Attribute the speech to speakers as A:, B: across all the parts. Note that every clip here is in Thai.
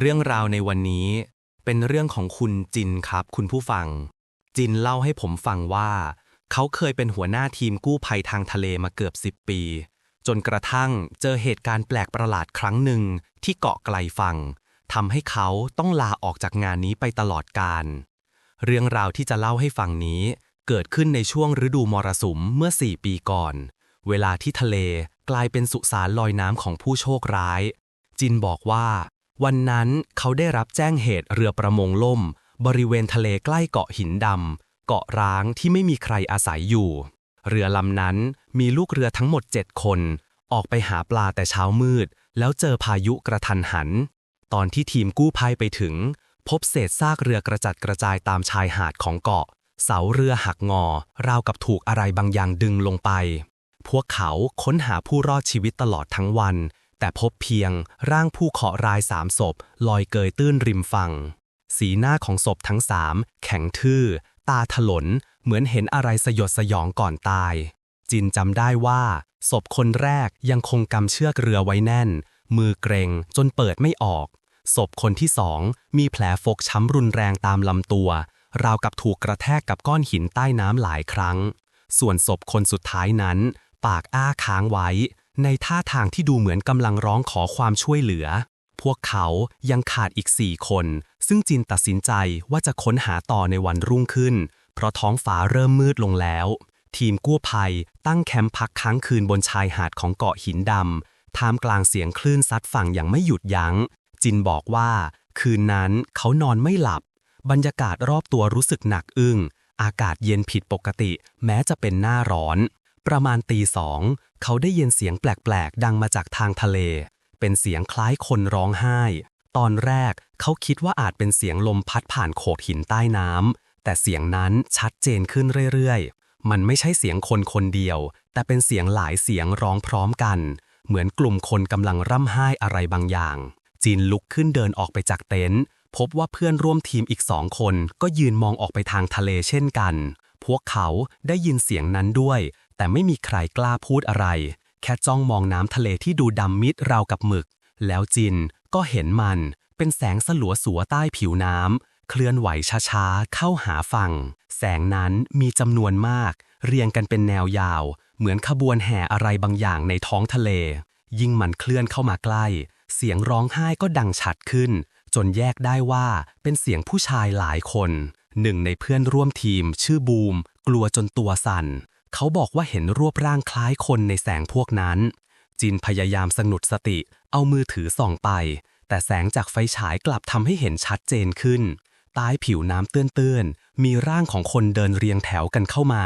A: เรื่องราวในวันนี้เป็นเรื่องของคุณจินครับคุณผู้ฟัง จินเล่าให้ผมฟังว่า เขาเคยเป็นหัวหน้าทีมกู้ภัยทางทะเลมาเกือบ 10 ปี จนกระทั่งเจอเหตุการณ์แปลกประหลาดครั้งหนึ่งที่เกาะไกลฟังทำให้เขาต้องลาออกจากงานนี้ไปตลอดกาลเรื่องราวที่จะเล่าให้ฟังนี้ เกิดขึ้นในช่วงฤดูมรสุมเมื่อ 4 ปีก่อน เวลาที่ทะเลกลายเป็นสุสานลอยน้ำของผู้โชคร้าย จินบอกว่า วันนั้นเขาได้รับแจ้งเหตุเรือประมงล่ม บริเวณทะเลใกล้เกาะหินดำเกาะร้างที่ไม่มีใครอาศัยอยู่ เรือลำนั้นมีลูกเรือทั้งหมด7คน ออกไปหาปลาแต่เช้ามืด แล้วเจอพายุกระทันหัน ตอนที่ทีมกู้ภัยไปถึง พบเศษซากเรือกระจัดกระจายตามชายหาดของเกาะ เสาเรือหักงอ ราวกับถูกอะไรบางอย่างดึงลงไป พวกเขาค้นหาผู้รอดชีวิตตลอดทั้งวัน แต่พบเพียงร่างผู้เคาะรายสามศพ ลอยเกยตื้นริมฝั่ง สีหน้าของศพทั้งสามแข็งทื่อ ตาถลน เหมือนเห็นอะไรสยดสยองก่อนตาย จินจำได้ว่า ศพคนแรกยังคงกำเชือกเรือไว้แน่น มือเกรงจนเปิดไม่ออก ศพคนที่สองมีแผลฟกช้ำรุนแรงตามลำตัว ราวกับถูกกระแทกกับก้อนหินใต้น้ำหลายครั้ง ส่วนศพคนสุดท้ายนั้น ปากอ้าค้างไว้ ในท่าทางที่ดูเหมือนกำลังร้องขอความช่วยเหลือ พวกเขายังขาดอีกสี่คน ซึ่งจินตัดสินใจว่าจะค้นหาต่อในวันรุ่งขึ้น เพราะท้องฟ้าเริ่มมืดลงแล้ว ทีมกู้ภัยตั้งแคมป์พักค้างคืนบนชายหาดของเกาะหินดำท่ามกลางเสียงคลื่นซัดฝั่งอย่างไม่หยุดยัง้ง จินบอกว่า คืนนั้นเขานอนไม่หลับ บรรยากาศรอบตัวรู้สึกหนักอึ้งอากาศเย็นผิดปกติ แม้จะเป็นหน้าร้อน ประมาณตีสอง เขาได้ยินเสียงแปลกๆ ดังมาจากทางทะเล เป็นเสียงคล้ายคนร้องไห้ ตอนแรกเขาคิดว่าอาจเป็นเสียงลมพัดผ่านโขดหินใต้น้ำแต่เสียงนั้นชัดเจนขึ้นเรื่อยๆ มันไม่ใช่เสียงคนคนเดียว แต่เป็นเสียงหลายเสียงร้องพร้อมกัน เหมือนกลุ่มคนกำลังร่ำไห้อะไรบางอย่าง จีนลุกขึ้นเดินออกไปจากเต็นท์พบว่าเพื่อนร่วมทีมอีกสองคนก็ยืนมองออกไปทางทะเลเช่นกัน พวกเขาได้ยินเสียงนั้นด้วย แต่ไม่มีใครกล้าพูดอะไร แค่จ้องมองน้ำทะเลที่ดูดำมิดราวกับหมึก แล้วจินก็เห็นมัน เป็นแสงสลัวสัวใต้ผิวน้ำเคลื่อนไหวช้าๆ เข้าหาฝั่ง แสงนั้นมีจำนวนมาก เรียงกันเป็นแนวยาว เหมือนขบวนแห่อะไรบางอย่างในท้องทะเล ยิ่งมันเคลื่อนเข้ามาใกล้ เสียงร้องไห้ก็ดังชัดขึ้น จนแยกได้ว่าเป็นเสียงผู้ชายหลายคนหนึ่งในเพื่อนร่วมทีมชื่อบูม กลัวจนตัวสั่น เขาบอกว่าเห็นรูปร่างคล้ายคนในแสงพวกนั้น จินพยายามสงบสติ เอามือถือส่องไป แต่แสงจากไฟฉายกลับทำให้เห็นชัดเจนขึ้น ใต้ผิวน้ำเตื้อนๆ มีร่างของคนเดินเรียงแถวกันเข้ามา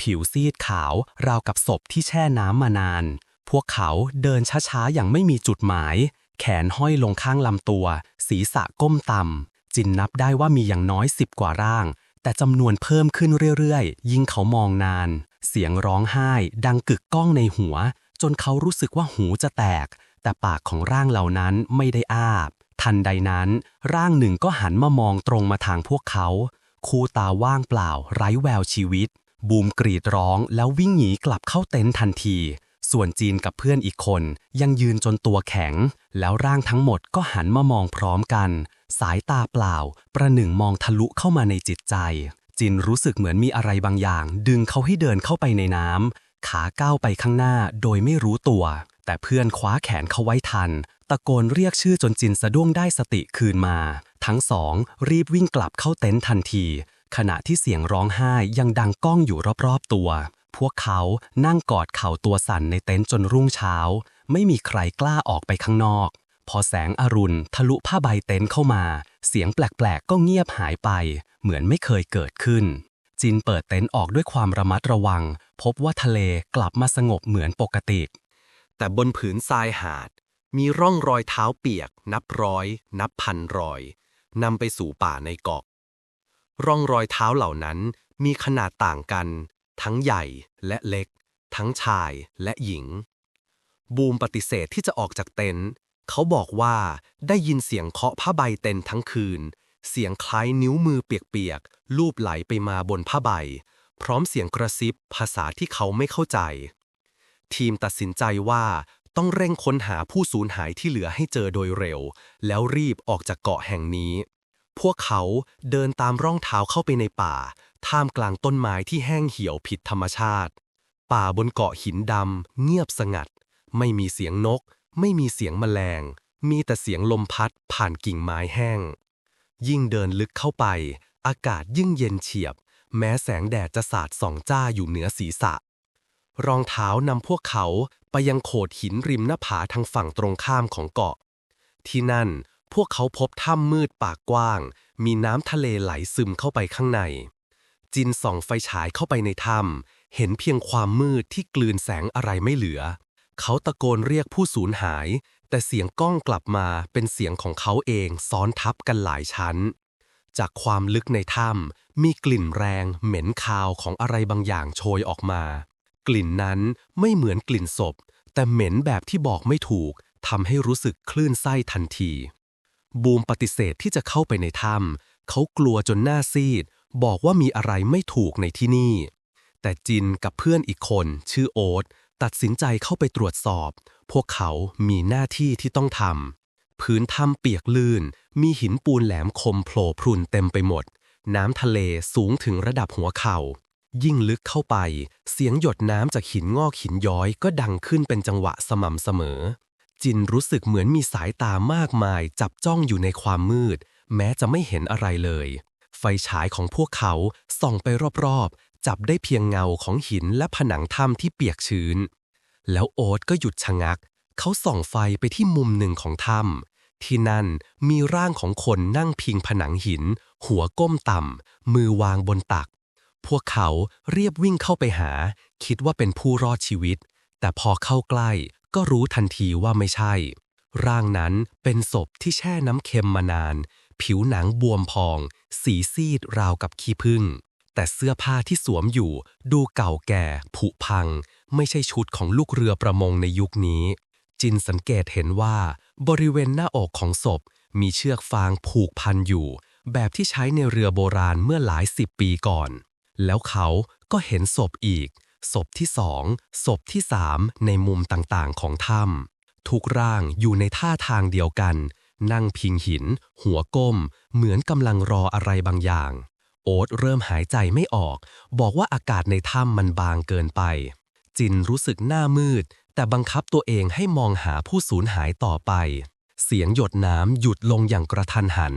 A: ผิวซีดขาว ราวกับศพที่แช่น้ำมานาน พวกเขาเดินช้าๆ อย่างไม่มีจุดหมาย แขนห้อยลงข้างลำตัว ศีรษะก้มต่ำ จินนับได้ว่ามีอย่างน้อยสิบกว่าร่างแต่จำนวนเพิ่มขึ้นเรื่อยๆ ยิ่งเขามองนาน เสียงร้องไห้ดังกึกก้องในหัว จนเขารู้สึกว่าหูจะแตก แต่ปากของร่างเหล่านั้นไม่ได้อ้าบทันใดนั้น ร่างหนึ่งก็หันมามองตรงมาทางพวกเขา คู่ตาว่างเปล่า ไร้แววชีวิต บูมกรีดร้องแล้ววิ่งหนีกลับเข้าเต็นท์ทันที ส่วนจีนกับเพื่อนอีกคน ยังยืนจนตัวแข็ง แล้วร่างทั้งหมดก็หันมามองพร้อมกัน สายตาเปล่า ประหนึ่งมองทะลุเข้ามาในจิตใจ จินรู้สึกเหมือนมีอะไรบางอย่าง ดึงเขาให้เดินเข้าไปในน้ำขาก้าวไปข้างหน้าโดยไม่รู้ตัว แต่เพื่อนคว้าแขนเขาไว้ทัน ตะโกนเรียกชื่อจนจินสะดุ้งได้สติคืนมา ทั้งสอง รีบวิ่งกลับเข้าเต็นท์ทันที ขณะที่เสียงร้องไห้ยังดังก้องอยู่รอบๆตัว พวกเขานั่งกอดเข่าตัวสั่นในเต็นท์จนรุ่งเช้า ไม่มีใครกล้าออกไปข้างนอก พอแสงอรุณทะลุผ้าใบเต็นท์เข้ามา เสียงแปลกๆ ก็เงียบหายไป เหมือนไม่เคยเกิดขึ้น จินเปิดเต็นท์ออกด้วยความระมัดระวัง พบว่าทะเลกลับมาสงบเหมือนปกติ
B: แต่บนผืนทรายหาด มีร่องรอยเท้าเปียก นับร้อย นับพันรอยนำไปสู่ป่าในเกาะ ร่องรอยเท้าเหล่านั้นมีขนาดต่างกัน ทั้งใหญ่และเล็ก ทั้งชายและหญิง บูมปฏิเสธที่จะออกจากเต็นท์ เขาบอกว่าได้ยินเสียงเคาะผ้าใบเต็นท์ทั้งคืน เสียงคล้ายนิ้วมือเปียกๆลูบไหลไปมาบนผ้าใบ พร้อมเสียงกระซิบภาษาที่เขาไม่เข้าใจ ทีมตัดสินใจว่าต้องเร่งค้นหาผู้สูญหายที่เหลือให้เจอโดยเร็ว แล้วรีบออกจากเกาะแห่งนี้ พวกเขาเดินตามร่องเท้าเข้าไปในป่า ท่ามกลางต้นไม้ที่แห้งเหี่ยวผิดธรรมชาติ ป่าบนเกาะหินดำเงียบสงัด ไม่มีเสียงนก ไม่มีเสียงแมลง มีแต่เสียงลมพัดผ่านกิ่งไม้แห้ง ยิ่งเดินลึกเข้าไป อากาศยิ่งเย็นเฉียบ แม้แสงแดดจะสาดส่องจ้าอยู่เหนือศีรษะ รองเท้านำพวกเขาไปยังโขดหินริมหน้าผาทางฝั่งตรงข้ามของเกาะ ที่นั่นพวกเขาพบถ้ำมืดปากกว้าง มีน้ำทะเลไหลซึมเข้าไปข้างใน จินส่องไฟฉายเข้าไปในถ้ำเห็นเพียงความมืดที่กลืนแสงอะไรไม่เหลือ เขาตะโกนเรียกผู้สูญหาย แต่เสียงก้องกลับมาเป็นเสียงของเขาเองซ้อนทับกันหลายชั้น จากความลึกในถ้ำมีกลิ่นแรงเหม็นคาวของอะไรบางอย่างโชยออกมา กลิ่นนั้นไม่เหมือนกลิ่นศพ แต่เหม็นแบบที่บอกไม่ถูกทำให้รู้สึกคลื่นไส้ทันที บูมปฏิเสธที่จะเข้าไปในถ้ำเขากลัวจนหน้าซีด บอกว่ามีอะไรไม่ถูกในที่นี่ แต่จินกับเพื่อนอีกคนชื่อโอ๊ต ตัดสินใจเข้าไปตรวจสอบ พวกเขามีหน้าที่ที่ต้องทำ พื้นถ้ำเปียกลื่น มีหินปูนแหลมคมโผล่พรุนเต็มไปหมด น้ำทะเลสูงถึงระดับหัวเข่า ยิ่งลึกเข้าไป เสียงหยดน้ำจากหินงอกหินย้อยก็ดังขึ้นเป็นจังหวะสม่ำเสมอ จินรู้สึกเหมือนมีสายตามากมาย จับจ้องอยู่ในความมืด แม้จะไม่เห็นอะไรเลย ไฟฉายของพวกเขาส่องไปรอบๆ จับได้เพียงเงาของหินและผนังถ้ำที่เปียกชื้น แล้วโอ๊ตก็หยุดชะงัก เขาส่องไฟไปที่มุมหนึ่งของถ้ำที่นั่นมีร่างของคนนั่งพิงผนังหิน หัวก้มต่ำ มือวางบนตัก พวกเขาเรียบวิ่งเข้าไปหา คิดว่าเป็นผู้รอดชีวิต แต่พอเข้าใกล้ก็รู้ทันทีว่าไม่ใช่ ร่างนั้นเป็นศพที่แช่น้ำเค็มมานาน ผิวหนังบวมพอง สีซีดราวกับขี้ผึ้ง แต่เสื้อผ้าที่สวมอยู่ดูเก่าแก่ ผุพัง ไม่ใช่ชุดของลูกเรือประมงในยุคนี้ จินสังเกตเห็นว่า บริเวณหน้าอกของศพ มีเชือกฟางผูกพันอยู่ แบบที่ใช้ในเรือโบราณเมื่อหลายสิบปีก่อน แล้วเขาก็เห็นศพอีก ศพที่สองศพที่สามในมุมต่างๆของถ้ำทุกร่างอยู่ในท่าทางเดียวกัน นั่งพิงหิน หัวก้ม เหมือนกำลังรออะไรบางอย่าง อ๊ตเริ่มหายใจไม่ออก บอกว่าอากาศในถ้ำมันบางเกินไป จินรู้สึกหน้ามืด แต่บังคับตัวเองให้มองหาผู้สูญหายต่อไป เสียงหยดน้ำหยุดลงอย่างกระทันหัน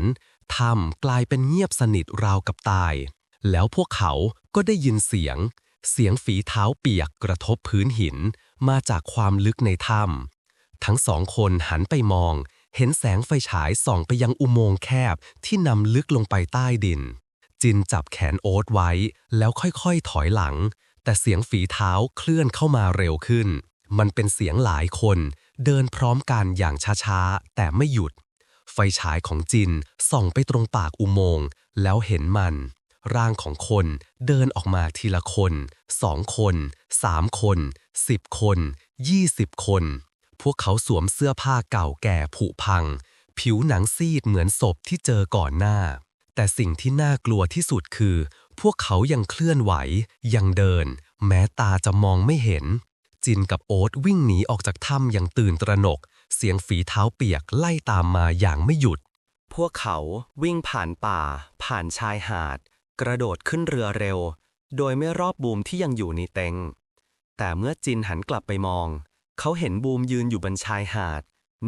B: ถ้ำกลายเป็นเงียบสนิทราวกับตาย แล้วพวกเขาก็ได้ยินเสียง เสียงฝีเท้าเปียกกระทบพื้นหิน มาจากความลึกในถ้ำทั้งสองคนหันไปมอง เห็นแสงไฟฉายส่องไปยังอุโมงค์แคบที่นำลึกลงไปใต้ดิน จินจับแขนโอ๊ตไว้ แล้วค่อยๆถอยหลัง แต่เสียงฝีเท้าเคลื่อนเข้ามาเร็วขึ้น มันเป็นเสียงหลายคน เดินพร้อมกันอย่างช้าๆ แต่ไม่หยุด ไฟฉายของจินส่องไปตรงปากอุโมงค์แล้วเห็นมัน ร่างของคนเดินออกมาทีละคนสองคนสามคนสิบคนยี่สิบคน พวกเขาสวมเสื้อผ้าเก่าแก่ผุพัง ผิวหนังซีดเหมือนศพที่เจอก่อนหน้า แต่สิ่งที่น่ากลัวที่สุดคือ พวกเขายังเคลื่อนไหว ยังเดิน แม้ตาจะมองไม่เห็น จินกับโอ๊ตวิ่งหนีออกจากถ้ำอย่างตื่นตระหนก เสียงฝีเท้าเปียกไล่ตามมาอย่างไม่หยุด
A: พวกเขาวิ่งผ่านป่า ผ่านชายหาด กระโดดขึ้นเรือเร็ว โดยไม่รอบบูมที่ยังอยู่ในเต็ง แต่เมื่อจินหันกลับไปมอง เขาเห็นบูมยืนอยู่บนชายหาด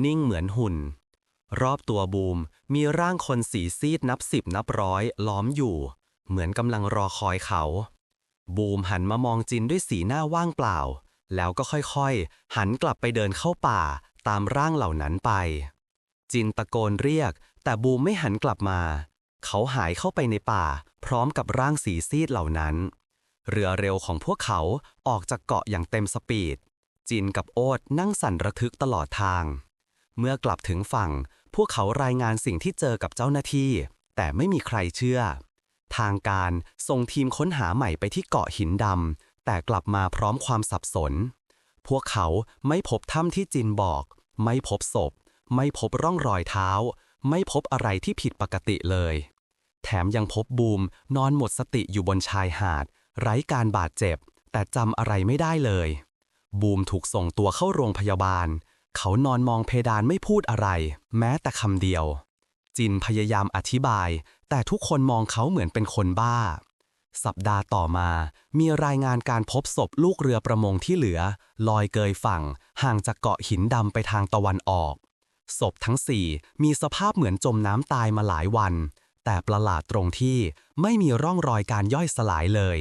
A: นิ่งเหมือนหุ่น รอบตัวบูมมีร่างคนสีซีดนับสิบนับร้อยล้อมอยู่ เหมือนกำลังรอคอยเขา บูมหันมามองจินด้วยสีหน้าว่างเปล่า แล้วก็ค่อยๆ หันกลับไปเดินเข้าป่าตามร่างเหล่านั้นไป จินตะโกนเรียก แต่บูมไม่หันกลับมา เขาหายเข้าไปในป่า พร้อมกับร่างสีซีดเหล่านั้น เรือเร็วของพวกเขาออกจากเกาะอย่างเต็มสปีดจินกับโอ๊ตนั่งสั่นระทึกตลอดทาง เมื่อกลับถึงฝั่ง พวกเขารายงานสิ่งที่เจอกับเจ้าหน้าที่ แต่ไม่มีใครเชื่อ ทางการส่งทีมค้นหาใหม่ไปที่เกาะหินดำแต่กลับมาพร้อมความสับสน พวกเขาไม่พบถ้ำที่จินบอก ไม่พบศพ ไม่พบร่องรอยเท้า ไม่พบอะไรที่ผิดปกติเลย แถมยังพบบูมนอนหมดสติอยู่บนชายหาด ไร้การบาดเจ็บ แต่จำอะไรไม่ได้เลย บูมถูกส่งตัวเข้าโรงพยาบาล
B: เขานอนมองเพดานไม่พูดอะไร แม้แต่คำเดียว จินพยายามอธิบาย แต่ทุกคนมองเขาเหมือนเป็นคนบ้า สัปดาห์ต่อมา มีรายงานการพบศพลูกเรือประมงที่เหลือ ลอยเกยฝั่ง ห่างจากเกาะหินดำไปทางตะวันออก ศพทั้งสี่มีสภาพเหมือนจมน้ำตายมาหลายวัน แต่ประหลาดตรงที่ไม่มีร่องรอยการย่อยสลายเลย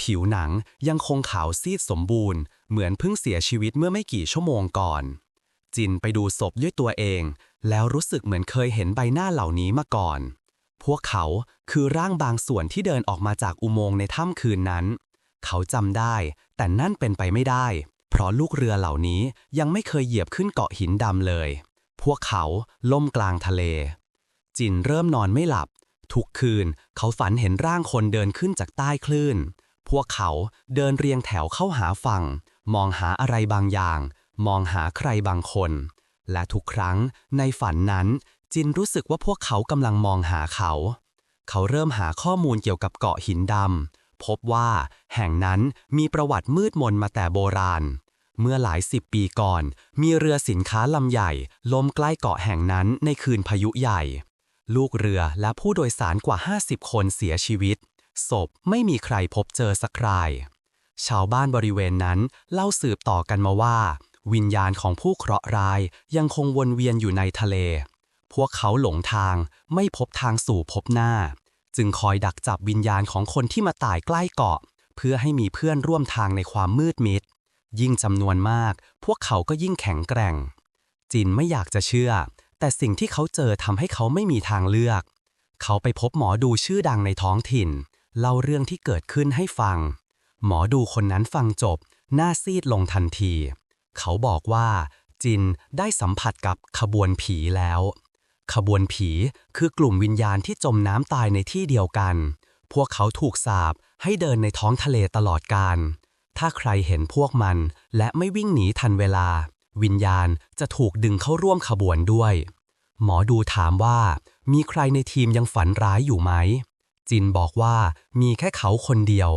B: ผิวหนังยังคงขาวซีดสมบูรณ์ เหมือนเพิ่งเสียชีวิตเมื่อไม่กี่ชั่วโมงก่อน จินไปดูศพด้วยตัวเอง แล้วรู้สึกเหมือนเคยเห็นใบหน้าเหล่านี้มาก่อน พวกเขาคือร่างบางส่วนที่เดินออกมาจากอุโมงค์ในถ้ำคืนนั้น เขาจำได้ แต่นั่นเป็นไปไม่ได้ เพราะลูกเรือเหล่านี้ยังไม่เคยเหยียบขึ้นเกาะหินดำเลย พวกเขาล่มกลางทะเล จินเริ่มนอนไม่หลับ ทุกคืนเขาฝันเห็นร่างคนเดินขึ้นจากใต้คลื่น พวกเขาเดินเรียงแถวเข้าหาฝั่ง มองหาอะไรบางอย่าง มองหาใครบางคน และทุกครั้งในฝันนั้น จินรู้สึกว่าพวกเขากำลังมองหาเขา เขาเริ่มหาข้อมูลเกี่ยวกับเกาะหินดำพบว่าแห่งนั้นมีประวัติมืดมนมาแต่โบราณ เมื่อหลายสิบปีก่อน มีเรือสินค้าลำใหญ่ล้มใกล้เกาะแห่งนั้นในคืนพายุใหญ่ ลูกเรือและผู้โดยสารกว่า 50 คนเสียชีวิตศพไม่มีใครพบเจอสักราย ชาวบ้านบริเวณนั้นเล่าสืบต่อกันมาว่า วิญญาณของผู้เคราะห์ร้ายยังคงวนเวียนอยู่ในทะเล พวกเขาหลงทางไม่พบทางสู่พบหน้า จึงคอยดักจับวิญญาณของคนที่มาตายใกล้เกาะ เพื่อให้มีเพื่อนร่วมทางในความมืดมิด ยิ่งจำนวนมาก พวกเขาก็ยิ่งแข็งแกร่ง จินไม่อยากจะเชื่อ แต่สิ่งที่เขาเจอทำให้เขาไม่มีทางเลือก เขาไปพบหมอดูชื่อดังในท้องถิ่น เล่าเรื่องที่เกิดขึ้นให้ฟัง หมอดูคนนั้นฟังจบ หน้าซีดลงทันที เขาบอกว่าจินได้สัมผัสกับขบวนผีแล้ว ขบวนผีคือกลุ่มวิญญาณที่จมน้ำตายในที่เดียวกัน พวกเขาถูกสาปให้เดินในท้องทะเลตลอดกาลถ้าใครเห็นพวกมันและไม่วิ่งหนีทันเวลา วิญญาณจะถูกดึงเข้าร่วมขบวนด้วย หมอดูถามว่า มีใครในทีมยังฝันร้ายอยู่ไหม จินบอกว่ามีแค่เขาคนเดียว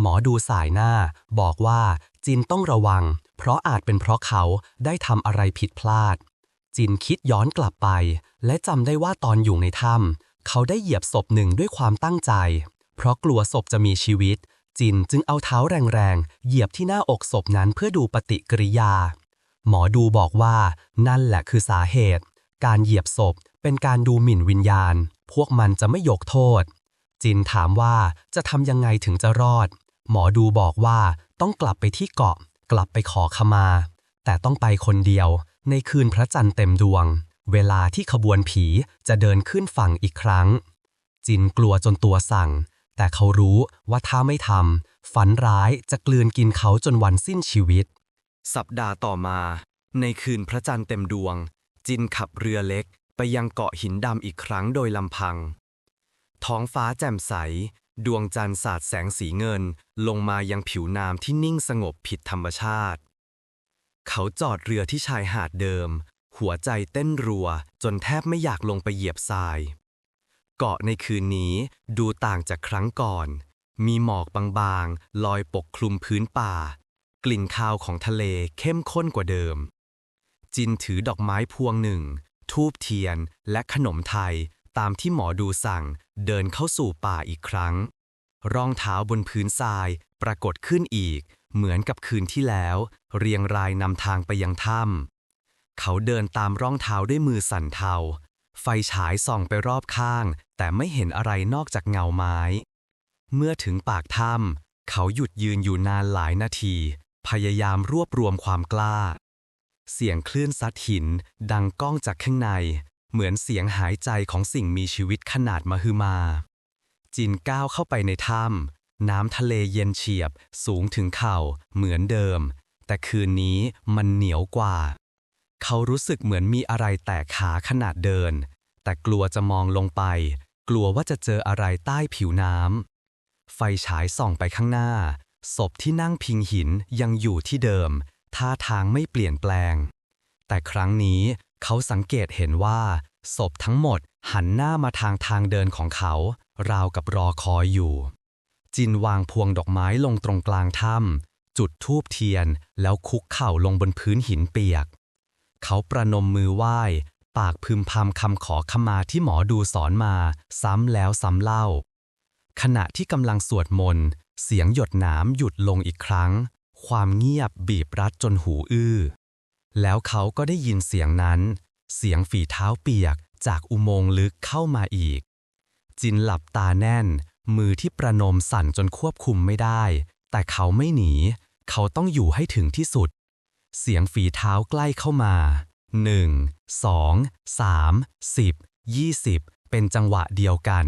B: หมอดูสายหน้าบอกว่าจินต้องระวัง เพราะอาจเป็นเพราะเขาได้ทำอะไรผิดพลาด จินคิดย้อนกลับไป และจำได้ว่าตอนอยู่ในถ้ำเขาได้เหยียบศพหนึ่งด้วยความตั้งใจ เพราะกลัวศพจะมีชีวิต จินจึงเอาเท้าแรงๆ เหยียบที่หน้าอกศพนั้นเพื่อดูปฏิกิริยา หมอดูบอกว่านั่นแหละคือสาเหตุ การเหยียบศพเป็นการดูหมิ่นวิญญาณ พวกมันจะไม่ยกโทษ จินถามว่าจะทำยังไงถึงจะรอด หมอดูบอกว่าต้องกลับไปที่เกาะ ลับไปขอขมา แต่ต้องไปคนเดียว ในคืนพระจันทร์เต็มดวง เวลาที่ขบวนผีจะเดินขึ้นฝั่งอีกครั้ง จินกลัวจนตัวสั่ง แต่เขารู้ว่าถ้าไม่ทำฝันร้ายจะกลืนกินเขาจนวันสิ้นชีวิต
A: สัปดาห์ต่อมา ในคืนพระจันทร์เต็มดวง จินขับเรือเล็กไปยังเกาะหินดำอีกครั้งโดยลำพัง ท้องฟ้าแจ่มใส ดวงจันทร์สาดแสงสีเงิน ลงมายังผิวน้ำที่นิ่งสงบผิดธรรมชาติ เขาจอดเรือที่ชายหาดเดิม หัวใจเต้นรัว จนแทบไม่อยากลงไปเหยียบทราย เกาะในคืนนี้ดูต่างจากครั้งก่อน มีหมอกบางๆ ลอยปกคลุมพื้นป่า กลิ่นคาวของทะเลเข้มข้นกว่าเดิม จินถือดอกไม้พวงหนึ่ง ทูบเทียนและขนมไทยตามที่หมอดูสั่ง เดินเข้าสู่ป่าอีกครั้ง รองเท้าบนพื้นทรายปรากฏขึ้นอีก เหมือนกับคืนที่แล้ว เรียงรายนำทางไปยังถ้ำเขาเดินตามรองเท้าด้วยมือสั่นเทา ไฟฉายส่องไปรอบข้าง แต่ไม่เห็นอะไรนอกจากเงาไม้ เมื่อถึงปากถ้ำเขาหยุดยืนอยู่นานหลายนาที พยายามรวบรวมความกล้า เสียงคลื่นซัดหิน ดังก้องจากข้างใน เหมือนเสียงหายใจของสิ่งมีชีวิตขนาดมหึมา จินก้าวเข้าไปในถ้ำน้ำทะเลเย็นเฉียบ สูงถึงเข่า เหมือนเดิม แต่คืนนี้มันเหนียวกว่า เขารู้สึกเหมือนมีอะไรแตกขาขนาดเดิน แต่กลัวจะมองลงไป กลัวว่าจะเจออะไรใต้ผิวน้ำไฟฉายส่องไปข้างหน้า ศพที่นั่งพิงหินยังอยู่ที่เดิมท่าทางไม่เปลี่ยนแปลง แต่ครั้งนี้ เขาสังเกตเห็นว่า ศพทั้งหมดหันหน้ามาทางทางเดินของเขา ราวกับรอคอยอยู่ จินวางพวงดอกไม้ลงตรงกลางถ้ำจุดธูปเทียนแล้วคุกเข่าลงบนพื้นหินเปียก เขาประนมมือไหว้ ปากพึมพำคำขอขมาที่หมอดูสอนมา ซ้ำแล้วซ้ำเล่า ขณะที่กำลังสวดมนต์เสียงหยดน้ำหยุดลงอีกครั้ง ความเงียบบีบรัดจนหูอื้อ แล้วเขาก็ได้ยินเสียงนั้น เสียงฝีเท้าเปียกจากอุโมงค์ลึกเข้ามาอีก จินหลับตาแน่น มือที่ประนมสั่นจนควบคุมไม่ได้ แต่เขาไม่หนี เขาต้องอยู่ให้ถึงที่สุด เสียงฝีเท้าใกล้เข้ามาหนึ่งสองสามสิบยี่สิบเป็นจังหวะเดียวกัน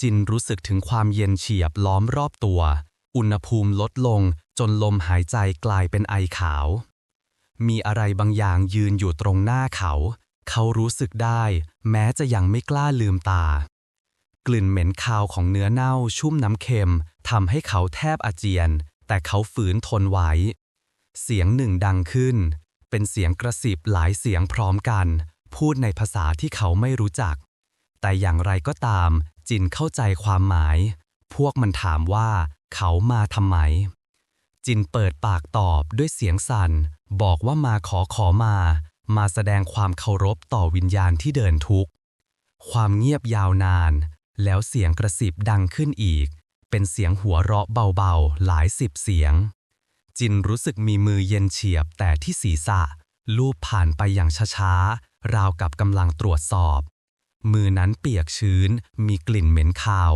A: จินรู้สึกถึงความเย็นเฉียบล้อมรอบตัว อุณหภูมิลดลงจนลมหายใจกลายเป็นไอขาว มีอะไรบางอย่างยืนอยู่ตรงหน้าเขา เขารู้สึกได้ แม้จะยังไม่กล้าลืมตา กลิ่นเหม็นคาวของเนื้อเน่าชุ่มน้ำเค็มทำให้เขาแทบอาเจียน แต่เขาฝืนทนไว้ เสียงหนึ่งดังขึ้น เป็นเสียงกระสิบหลายเสียงพร้อมกัน พูดในภาษาที่เขาไม่รู้จัก แต่อย่างไรก็ตาม จินเข้าใจความหมาย พวกมันถามว่า เขามาทำไม จินเปิดปากตอบด้วยเสียงสั่น บอกว่ามาขอขอมา มาแสดงความเคารพต่อวิญญาณที่เดินทุกข์ ความเงียบยาวนาน แล้วเสียงกระสิบดังขึ้นอีก เป็นเสียงหัวเราะเบาๆ หลายสิบเสียง จินรู้สึกมีมือเย็นเฉียบแต่ที่ศีรษะ ลูบผ่านไปอย่างช้าๆ ราวกับกำลังตรวจสอบ มือนั้นเปียกชื้น มีกลิ่นเหม็นคาว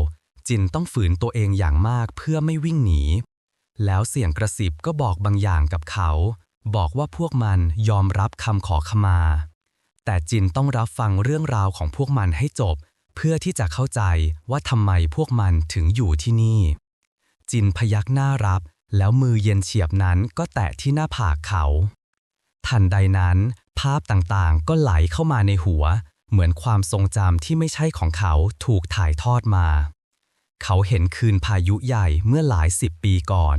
A: จินต้องฝืนตัวเองอย่างมากเพื่อไม่วิ่งหนี แล้วเสียงกระสิบก็บอกบางอย่างกับเขา บอกว่าพวกมันยอมรับคำขอขมา แต่จินต้องรับฟังเรื่องราวของพวกมันให้จบ เพื่อที่จะเข้าใจว่าทำไมพวกมันถึงอยู่ที่นี่ จินพยักหน้ารับ แล้วมือเย็นเฉียบนั้นก็แตะที่หน้าผากเขา ทันใดนั้น ภาพต่างๆ ก็ไหลเข้ามาในหัว เหมือนความทรงจำที่ไม่ใช่ของเขาถูกถ่ายทอดมา เขาเห็นคืนพายุใหญ่เมื่อหลายสิบปีก่อน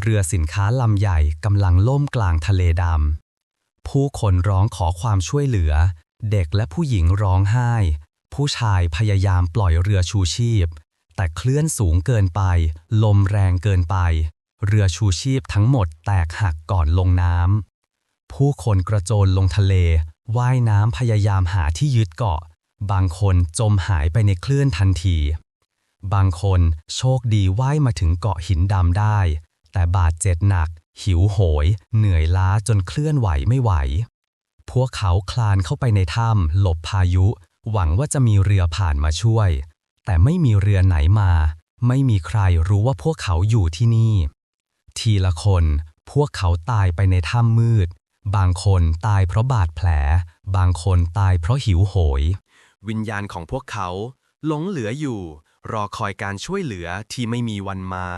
A: เรือสินค้าลำใหญ่กำลังล่มกลางทะเลดำ ผู้คนร้องขอความช่วยเหลือ เด็กและผู้หญิงร้องไห้ ผู้ชายพยายามปล่อยเรือชูชีพ แต่เคลื่อนสูงเกินไป ลมแรงเกินไป เรือชูชีพทั้งหมดแตกหักก่อนลงน้ำ ผู้คนกระโจนลงทะเล ว่ายน้ำพยายามหาที่ยึดเกาะ บางคนจมหายไปในคลื่นทันที บางคนโชคดีว่ายมาถึงเกาะหินดำได้ แต่บาดเจ็บหนัก หิวโหย เหนื่อยล้าจนเคลื่อนไหวไม่ไหว พวกเขาคลานเข้าไปในถ้ำหลบพายุ หวังว่าจะมีเรือผ่านมาช่วย แต่ไม่มีเรือไหนมา ไม่มีใครรู้ว่าพวกเขาอยู่ที่นี่ ทีละคน พวกเขาตายไปในถ้ำมืด บางคนตายเพราะบาดแผล บางคนตายเพราะหิวโหย วิญญาณของพวกเขาหลงเหลืออยู่ รอคอยการช่วยเหลือที่ไม่มีวันมา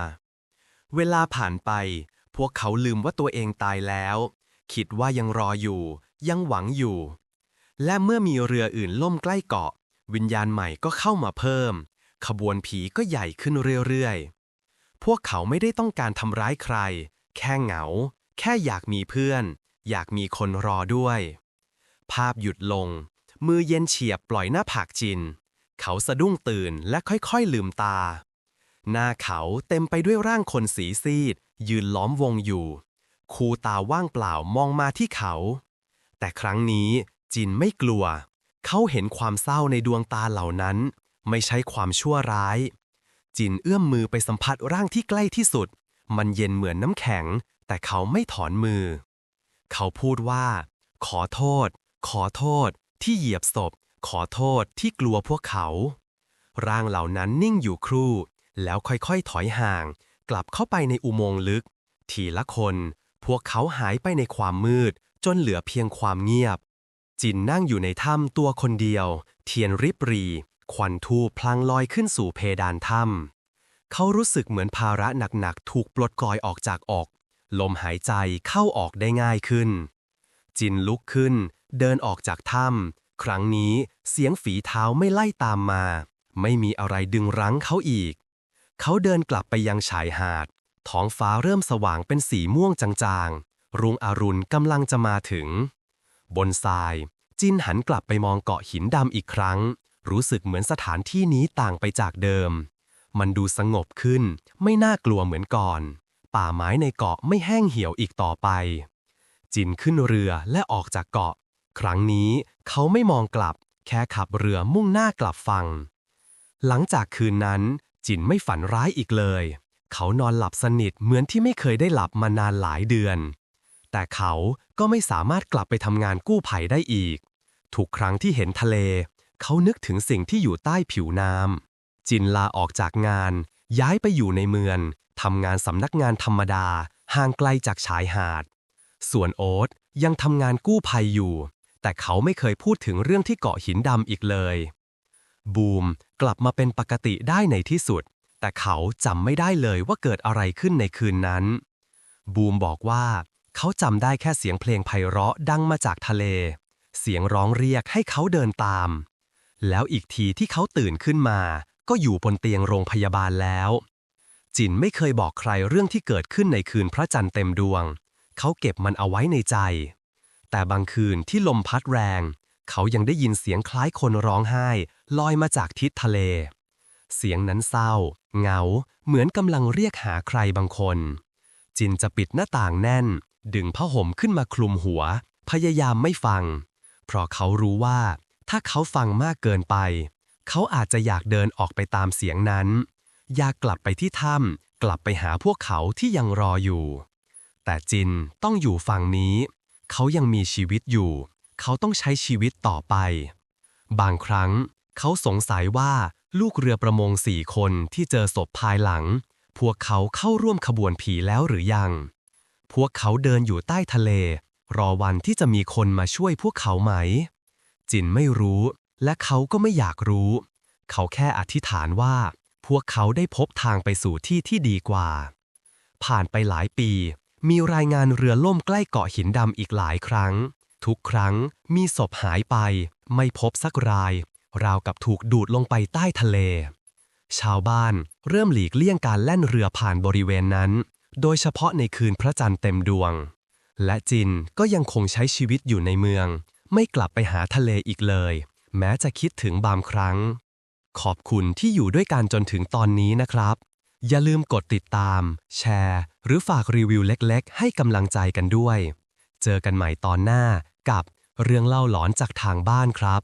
A: เวลาผ่านไป พวกเขาลืมว่าตัวเองตายแล้ว คิดว่ายังรออยู่ ยังหวังอยู่ และเมื่อมีเรืออื่นล่มใกล้เกาะ วิญญาณใหม่ก็เข้ามาเพิ่ม ขบวนผีก็ใหญ่ขึ้นเรื่อยๆ พวกเขาไม่ได้ต้องการทำร้ายใคร แค่เหงา แค่อยากมีเพื่อน อยากมีคนรอด้วย ภาพหยุดลง มือเย็นเฉียบปล่อยหน้าผากจิน เขาสะดุ้งตื่นและค่อยๆลืมตา หน้าเขาเต็มไปด้วยร่างคนสีซีด ยืนล้อมวงอยู่ คูตาว่างเปล่ามองมาที่เขา แต่ครั้งนี้จินไม่กลัว เขาเห็นความเศร้าในดวงตาเหล่านั้น ไม่ใช่ความชั่วร้าย จินเอื้อมมือไปสัมผัสร่างที่ใกล้ที่สุด มันเย็นเหมือนน้ำแข็ง แต่เขาไม่ถอนมือ เขาพูดว่า ขอโทษ ขอโทษ ที่เหยียบศพ ขอโทษที่กลัวพวกเขา ร่างเหล่านั้นนิ่งอยู่ครู่ แล้วค่อยๆถอยห่าง กลับเข้าไปในอุโมงค์ลึก ทีละคน พวกเขาหายไปในความมืด จนเหลือเพียงความเงียบ จินนั่งอยู่ในถ้ำตัวคนเดียว เทียนริบรี ควันทูพลางลอยขึ้นสู่เพดานถ้ำเขารู้สึกเหมือนภาระหนักๆถูกปลดกลอยออกจากอก ลมหายใจเข้าออกได้ง่ายขึ้นจินลุกขึ้น เดินออกจากถ้ำ ครั้งนี้เสียงฝีเท้าไม่ไล่ตามมา ไม่มีอะไรดึงรั้งเขาอีก เขาเดินกลับไปยังชายหาด ท้องฟ้าเริ่มสว่างเป็นสีม่วงจางๆ รุ่งอรุณกำลังจะมาถึง บนทราย จินหันกลับไปมองเกาะหินดำอีกครั้ง รู้สึกเหมือนสถานที่นี้ต่างไปจากเดิม มันดูสงบขึ้น ไม่น่ากลัวเหมือนก่อน ป่าไม้ในเกาะไม่แห้งเหี่ยวอีกต่อไป
B: จินขึ้นเรือและออกจากเกาะ ครั้งนี้เขาไม่มองกลับ แค่ขับเรือมุ่งหน้ากลับฝั่ง หลังจากคืนนั้น จินไม่ฝันร้ายอีกเลย เขานอนหลับสนิทเหมือนที่ไม่เคยได้หลับมานานหลายเดือน แต่เขาก็ไม่สามารถกลับไปทำงานกู้ภัยได้อีก ทุกครั้งที่เห็นทะเล เขานึกถึงสิ่งที่อยู่ใต้ผิวน้ำจินลาออกจากงาน ย้ายไปอยู่ในเมืองทำงานสำนักงานธรรมดาห่างไกลจากชายหาด ส่วนโอ๊ตยังทำงานกู้ภัยอยู่ แต่เขาไม่เคยพูดถึงเรื่องที่เกาะหินดำอีกเลย บูมกลับมาเป็นปกติได้ในที่สุด แต่เขาจำไม่ได้เลยว่าเกิดอะไรขึ้นในคืนนั้น บูมบอกว่า เขาจำได้แค่เสียงเพลงไพเราะดังมาจากทะเล เสียงร้องเรียกให้เขาเดินตาม แล้วอีกทีที่เขาตื่นขึ้นมา ก็อยู่บนเตียงโรงพยาบาลแล้ว จินไม่เคยบอกใครเรื่องที่เกิดขึ้นในคืนพระจันทร์เต็มดวง เขาเก็บมันเอาไว้ในใจ แต่บางคืนที่ลมพัดแรง เขายังได้ยินเสียงคล้ายคนร้องไห้ ลอยมาจากทิศทะเล เสียงนั้นเศร้า เงา เหมือนกำลังเรียกหาใครบางคน จินจะปิดหน้าต่างแน่น ดึงผ้าห่มขึ้นมาคลุมหัว พยายามไม่ฟัง เพราะเขารู้ว่า ถ้าเขาฟังมากเกินไป เขาอาจจะอยากเดินออกไปตามเสียงนั้น อยากกลับไปที่ถ้ำกลับไปหาพวกเขาที่ยังรออยู่ แต่จินต้องอยู่ฝั่งนี้ เขายังมีชีวิตอยู่ เขาต้องใช้ชีวิตต่อไป บางครั้ง เขาสงสัยว่าลูกเรือประมงสี่คนที่เจอศพภายหลัง พวกเขาเข้าร่วมขบวนผีแล้วหรือยัง พวกเขาเดินอยู่ใต้ทะเล รอวันที่จะมีคนมาช่วยพวกเขาไหม จินไม่รู้ และเขาก็ไม่อยากรู้ เขาแค่อธิษฐานว่า พวกเขาได้พบทางไปสู่ที่ที่ดีกว่า ผ่านไปหลายปี มีรายงานเรือล่มใกล้เกาะหินดำอีกหลายครั้ง ทุกครั้งมีศพหายไป ไม่พบสักราย ราวกับถูกดูดลงไปใต้ทะเล ชาวบ้านเริ่มหลีกเลี่ยงการแล่นเรือผ่านบริเวณนั้น โดยเฉพาะในคืนพระจันทร์เต็มดวง และจินก็ยังคงใช้ชีวิตอยู่ในเมือง ไม่กลับไปหาทะเลอีกเลย แม้จะคิดถึงบางครั้ง ขอบคุณที่อยู่ด้วยกันจนถึงตอนนี้นะครับ อย่าลืมกดติดตาม แชร์ หรือฝากรีวิวเล็กๆ ให้กำลังใจกันด้วย เจอกันใหม่ตอนหน้ากับเรื่องเล่าหลอนจากทางบ้านครับ